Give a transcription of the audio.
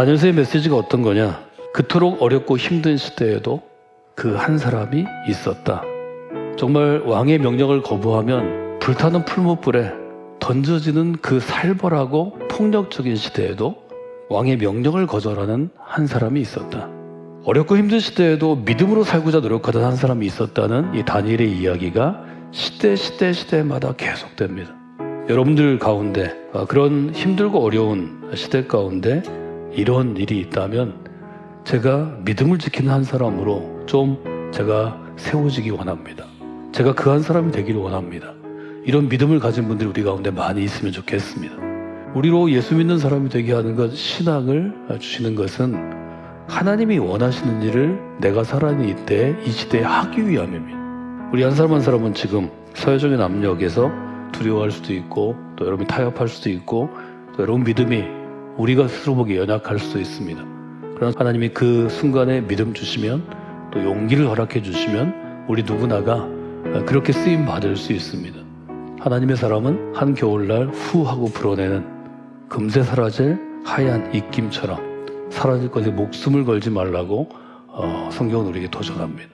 다니엘서의 메시지가 어떤 거냐? 그토록 어렵고 힘든 시대에도 그 한 사람이 있었다. 정말 왕의 명령을 거부하면 불타는 풀무불에 던져지는 그 살벌하고 폭력적인 시대에도 왕의 명령을 거절하는 한 사람이 있었다. 어렵고 힘든 시대에도 믿음으로 살고자 노력하던 한 사람이 있었다는 이 다니엘의 이야기가 시대 시대 시대마다 계속됩니다. 여러분들 가운데 아, 그런 힘들고 어려운 시대 가운데 이런 일이 있다면 제가 믿음을 지키는 한 사람으로 좀 제가 세워지기 원합니다. 제가 그 한 사람이 되기를 원합니다. 이런 믿음을 가진 분들이 우리 가운데 많이 있으면 좋겠습니다. 우리로 예수 믿는 사람이 되게 하는 것, 신앙을 주시는 것은 하나님이 원하시는 일을 내가 살아있는 이때 이 시대에 하기 위함입니다. 우리 한 사람 한 사람은 지금 사회적인 압력에서 두려워할 수도 있고 또 여러분이 타협할 수도 있고 또 여러분 믿음이 우리가 스스로 보기 연약할 수도 있습니다. 그러나 하나님이 그 순간에 믿음 주시면 또 용기를 허락해 주시면 우리 누구나가 그렇게 쓰임 받을 수 있습니다. 하나님의 사람은 한 겨울날 후 하고 불어내는 금세 사라질 하얀 입김처럼 사라질 것에 목숨을 걸지 말라고 어, 성경은 우리에게 도전합니다.